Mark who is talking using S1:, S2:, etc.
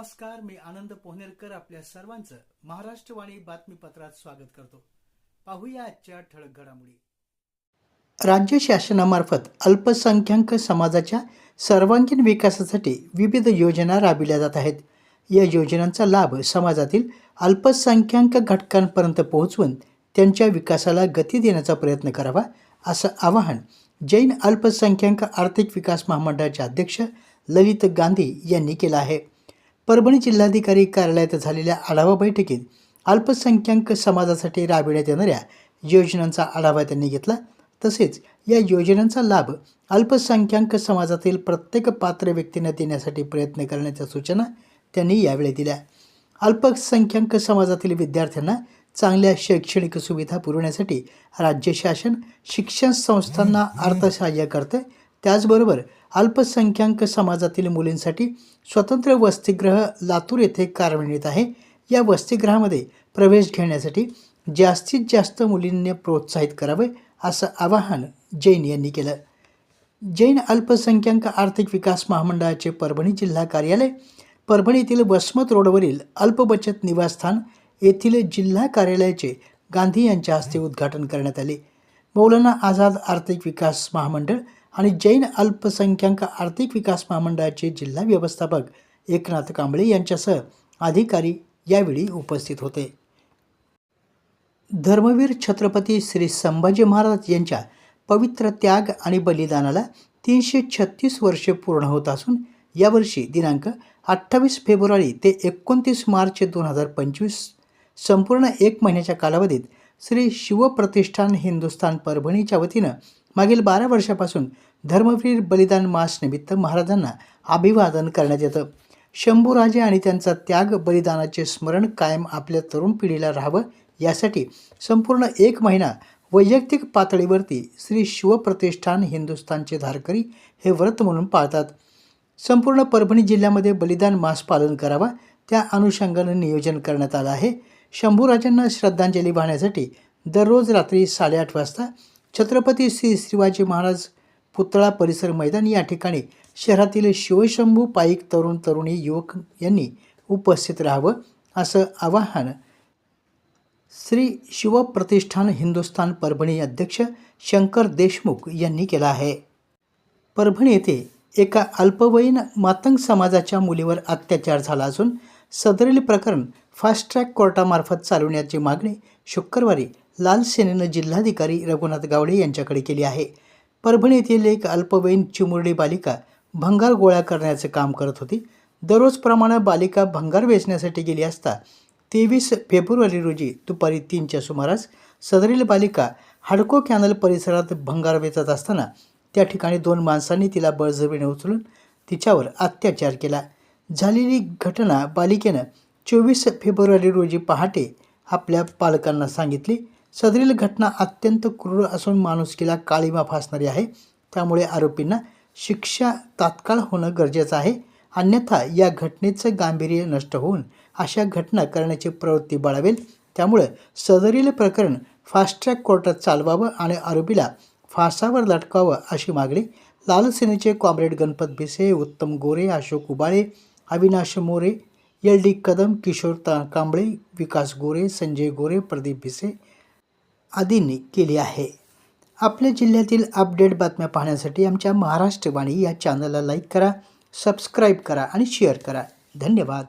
S1: नमस्कार मी आनंद पोहनेरकर आपल्या सर्वांचं महाराष्ट्रवाणी बातमीपत्रात स्वागत करतो. पाहूया आजच्या ठळक घडामोडी. राज्य शासनामार्फत अल्पसंख्याक समाजाच्या सर्वांगीण विकासासाठी विविध योजना राबविल्या जात आहेत. या योजनांचा लाभ समाजातील अल्पसंख्याक घटकांपर्यंत पोहोचवून त्यांच्या विकासाला गती देण्याचा प्रयत्न करावा असं आवाहन जैन अल्पसंख्याक आर्थिक विकास महामंडळाचे अध्यक्ष ललित गांधी यांनी केलं आहे. परभणी जिल्हाधिकारी कार्यालयात झालेल्या आढावा बैठकीत अल्पसंख्याक समाजासाठी राबविण्यात येणाऱ्या योजनांचा आढावा त्यांनी घेतला. तसेच या योजनांचा लाभ अल्पसंख्याक समाजातील प्रत्येक पात्र व्यक्तींना देण्यासाठी प्रयत्न करण्याच्या सूचना त्यांनी यावेळी दिल्या. अल्पसंख्याक समाजातील विद्यार्थ्यांना चांगल्या शैक्षणिक सुविधा पुरवण्यासाठी राज्य शासन शिक्षण संस्थांना अर्थसहाय्य करते त्याचबरोबर अल्पसंख्याक समाजातील मुलींसाठी स्वतंत्र वसतिगृह लातूर येथे कार्यान्वित आहे. या वसतिगृहामध्ये प्रवेश घेण्यासाठी जास्तीत जास्त मुलींनी प्रोत्साहित करावे असं आवाहन जैन यांनी केलं. जैन अल्पसंख्याक आर्थिक विकास महामंडळाचे परभणी जिल्हा कार्यालय परभणीतील वसमत रोडवरील अल्पबचत निवासस्थान येथील जिल्हा कार्यालयाचे गांधी यांच्या हस्ते उद्घाटन करण्यात आले. मौलाना आझाद आर्थिक विकास महामंडळ आणि जैन अल्पसंख्याक आर्थिक विकास महामंडळाचे जिल्हा व्यवस्थापक एकनाथ कांबळे यांच्यासह अधिकारी यावेळी उपस्थित होते. धर्मवीर छत्रपती श्री संभाजी महाराज यांच्या पवित्र त्याग आणि बलिदानाला तीनशे छत्तीस वर्षे पूर्ण होत असून यावर्षी दिनांक अठ्ठावीस फेब्रुवारी ते एकोणतीस मार्च दोन हजार पंचवीस संपूर्ण एक महिन्याच्या कालावधीत श्री शिवप्रतिष्ठान हिंदुस्थान परभणीच्या वतीनं मागील बारा वर्षापासून धर्मवीर बलिदान मासनिमित्त महाराजांना अभिवादन करण्यात येतं. शंभूराजे आणि त्यांचा त्याग बलिदानाचे स्मरण कायम आपल्या तरुण पिढीला राहावं यासाठी संपूर्ण एक महिना वैयक्तिक पातळीवरती श्री शिवप्रतिष्ठान हिंदुस्थानचे धारकरी हे व्रत म्हणून पाळतात. संपूर्ण परभणी जिल्ह्यामध्ये बलिदान मास पालन करावा त्या अनुषंगानं नियोजन करण्यात आलं आहे. शंभूराजांना श्रद्धांजली वाहण्यासाठी दररोज रात्री साडेआठ वाजता छत्रपती श्री शिवाजी महाराज पुतळा परिसर मैदान या ठिकाणी शहरातील शिवशंभू पाईक तरुण तरुणी युवक यांनी उपस्थित राहावं असं आवाहन श्री शिवप्रतिष्ठान हिंदुस्थान परभणी अध्यक्ष शंकर देशमुख यांनी केलं आहे. परभणी येथे एका अल्पवयीन मातंग समाजाच्या मुलीवर अत्याचार झाला असून सदरील प्रकरण फास्ट ट्रॅक कोर्टामार्फत चालवण्याची मागणी शुक्रवारी लाल सेनेनं जिल्हाधिकारी रघुनाथ गावडे यांच्याकडे केली आहे. परभणी येथील एक अल्पवयीन चिमुरडी बालिका भंगार गोळा करण्याचं काम करत होती. दररोजप्रमाणे बालिका भंगार वेचण्यासाठी गेली असता तेवीस फेब्रुवारी रोजी दुपारी तीनच्या सुमारास सदरील बालिका हडको कॅनल परिसरात भंगार वेचत असताना त्या ठिकाणी दोन माणसांनी तिला बळजबीने उचलून तिच्यावर अत्याचार केला. झालेली घटना बालिकेनं चोवीस फेब्रुवारी रोजी पहाटे आपल्या पालकांना सांगितली सदरील घटना अत्यंत क्रूर असून माणुसकीला काळीमा फासणारी आहे. त्यामुळे आरोपींना शिक्षा तात्काळ होणं गरजेचं आहे. अन्यथा या घटनेचं गांभीर्य नष्ट होऊन अशा घटना करण्याची प्रवृत्ती बाळावेल त्यामुळे सदरील प्रकरण फास्ट ट्रॅक कोर्टात चालवावं आणि आरोपीला फासावर लटकावं अशी मागणी लाल सेनेचे comrade Ganpat Bhise Uttam Gore Ashok Ubale Avinash More L D Kadam Kishor ता कांबळे विकास गोरे संजय गोरे प्रदीप भिसे आदींनी केली आहे. आपल्या जिल्ह्यातील अपडेट बातम्या पाहण्यासाठी आमच्या महाराष्ट्रवाणी या चॅनलला लाईक करा सबस्क्राईब करा आणि शेअर करा. धन्यवाद.